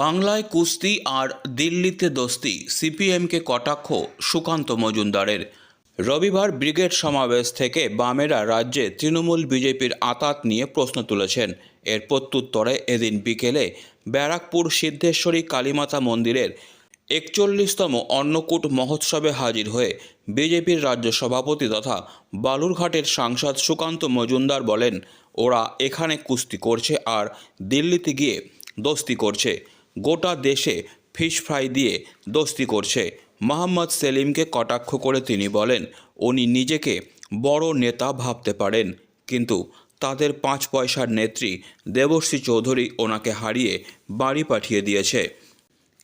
বাংলায় কুস্তি আর দিল্লিতে দোস্তি সিপিএমকে কটাক্ষ সুকান্ত মজুমদারের। রবিবার ব্রিগেড সমাবেশ থেকে বামেরা রাজ্যে তৃণমূল বিজেপির আতাত নিয়ে প্রশ্ন তুলেছেন। এর প্রত্যুত্তরে এদিন বিকেলে ব্যারাকপুর সিদ্ধেশ্বরী কালীমাতা মন্দিরের একচল্লিশতম অন্নকূট মহোৎসবে হাজির হয়ে বিজেপির রাজ্য সভাপতি তথা বালুরঘাটের সাংসদ সুকান্ত মজুমদার বলেন, ওরা এখানে কুস্তি করছে আর দিল্লিতে গিয়ে দোস্তি করছে। গোটা দেশে ফিশ ফ্রাই দিয়ে দোস্তি করছে। মোহাম্মদ সেলিমকে কটাক্ষ করে তিনি বলেন, উনি নিজেকে বড় নেতা ভাবতে পারেন, কিন্তু তাদের পাঁচ পয়সার নেত্রী দেবশ্রী চৌধুরী ওনাকে হারিয়ে বাড়ি পাঠিয়ে দিয়েছে।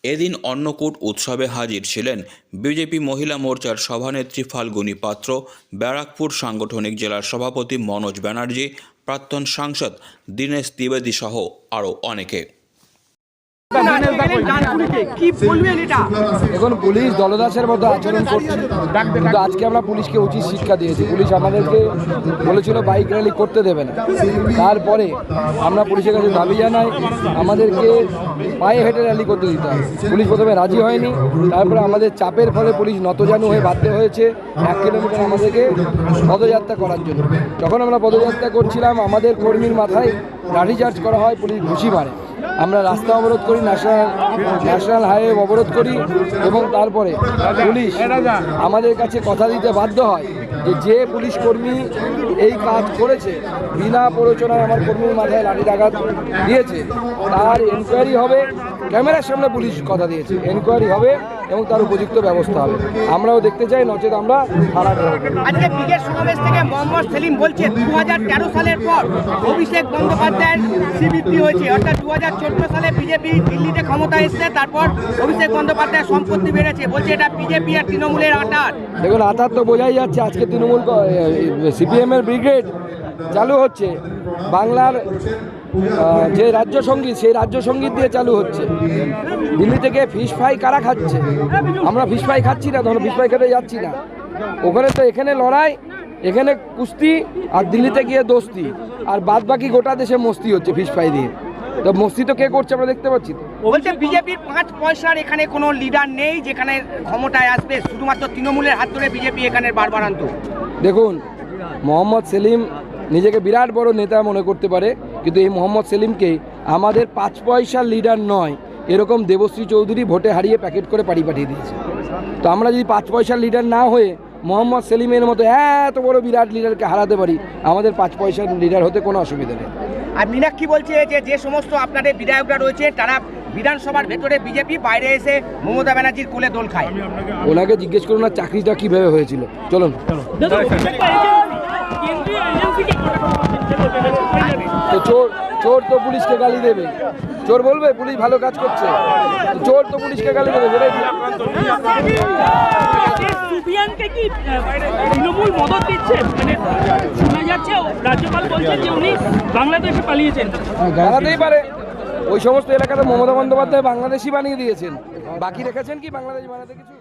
এদিন অন্নকূট উৎসবে হাজির ছিলেন বিজেপি মহিলা মোর্চার সভানেত্রী ফাল্গুনী পাত্র, ব্যারাকপুর সাংগঠনিক জেলার সভাপতি মনোজ ব্যানার্জি, প্রাক্তন সাংসদ দীনেশ দ্বিবেদী সহ আরও অনেকে। এখন পুলিশ দলদাসের মতো আচরণ করছে। কিন্তু আজকে আমরা পুলিশকে উচিত শিক্ষা দিয়েছি। পুলিশ আমাদেরকে বলেছিল বাইক র্যালি করতে দেবে না। তারপরে আমরা পুলিশের কাছে দাবি জানাই আমাদেরকে পায়ে হেঁটে র্যালি করতে দিতে হবে। পুলিশ প্রথমে রাজি হয়নি। তারপরে আমাদের চাপের ফলে পুলিশ নতজানু হয়ে বাধ্য হয়েছে এক কিলোমিটার আমাদেরকে পদযাত্রা করার জন্য। যখন আমরা পদযাত্রা করছিলাম আমাদের কর্মীর মাথায় লাঠিচার্জ করা হয় পুলিশ ঘুষি মারে। আমরা রাস্তা অবরোধ করি, ন্যাশনাল ন্যাশনাল হাইওয়ে অবরোধ করি এবং তারপরে পুলিশ আমাদের কাছে কথা দিতে বাধ্য হয় যে যে পুলিশ কর্মী এই কাজ করেছে, বিনা প্ররোচনায় আমার কর্মীর মাথায় লাঠি আঘাত দিয়েছে, তার এনকোয়ারি হবে, ক্যামেরার সামনে পুলিশ কথা দিয়েছে এনকোয়ারি হবে এবং তার উপযুক্ত ব্যবস্থা হবে আমরাও দেখতে চাই, নচেত আমরা করব। আজকে ব্রিগেড সমাবেশ থেকে মোহাম্মদ সেলিম বলছে দু সালের পর অভিষেক বন্দ্যোপাধ্যায়ের শ্রীবৃদ্ধি হয়েছে, অর্থাৎ দু সালে বিজেপি দিল্লিতে ক্ষমতা এসছে, তারপর অভিষেক বন্দ্যোপাধ্যায়ের সম্পত্তি বেড়েছে। বলছে এটা বিজেপি আর তৃণমূলের আটার দেখুন আতার তো বোঝাই যাচ্ছে, আজকে তৃণমূল সিপিএমের ব্রিগেড চালু হচ্ছে। বাংলার যে রাজ্য সংগীত সেই রাজ্য সংগীত দিয়ে চালু হচ্ছে। দিল্লি থেকে ফিশ ফ্রাই কারা খাচ্ছে? আমরা ফিশ ফ্রাই খাচ্ছি না ধরো ফিশ ফ্রাই খেতে যাচ্ছি না। ওখানে তো এখানে লড়াই, এখানে কুস্তি, আর দিল্লিতে গিয়ে দোস্তি। আর বাদ বাকি গোটা দেশে মস্তি হচ্ছে ফিশ ফ্রাই দিয়ে। তো মস্তি তো কে করছে আমরা দেখতে পাচ্ছি বলছে বিজেপির পাঁচ পয়সার এখানে কোনো লিডার নেই যেখানে ক্ষমতায় আসবে শুধুমাত্র তৃণমূলের হাত ধরে বিজেপি এখানে বারবার আনত। দেখুন মোহাম্মদ সেলিম নিজেকে বিরাট বড় নেতা মনে করতে পারে কিন্তু এই মোহাম্মদ সেলিমকে আমাদের পাঁচ পয়সার লিডার নয় এরকম দেবশ্রী চৌধুরী ভোটে হারিয়ে প্যাকেট করে পাড়ি পাঠিয়ে দিয়েছে। তো আমরা যদি পাঁচ পয়সার লিডার না হয়ে মোহাম্মদ সেলিমের মতো এত বড় বিরাট লিডারকে হারাতে পারি আমাদের পাঁচ পয়সার লিডার হতে কোনো অসুবিধা নেই। আর মীনাক্ষী বলছে যে যে সমস্ত আপনাদের বিধায়করা রয়েছে তারা বিধানসভার ভেতরে বিজেপি বাইরে এসে মমতা ব্যানার্জির কোলে দোল খায়। ওনাকে জিজ্ঞেস করুন না চাকরিটা কীভাবে হয়েছিল। চলুন। তো চোর চোর তো পুলিশকে গালি দেবে। চোর বলবে পুলিশ ভালো কাজ করছে। চোর তো পুলিশকে গালি দেবে সেটাই কি তৃণমূল মদত দিচ্ছে? মানে শোনা যাচ্ছে রাজ্যপাল বলছেন যে উনি বাংলাদেশে পালিয়েছেন। গালাতেই পারে। ওই সমস্ত এলাকাতে মমতা বন্দ্যোপাধ্যায় বাংলাদেশি বানিয়ে দিয়েছেন। বাকি রেখেছেন কি বাংলাদেশ বানাতে কিছু?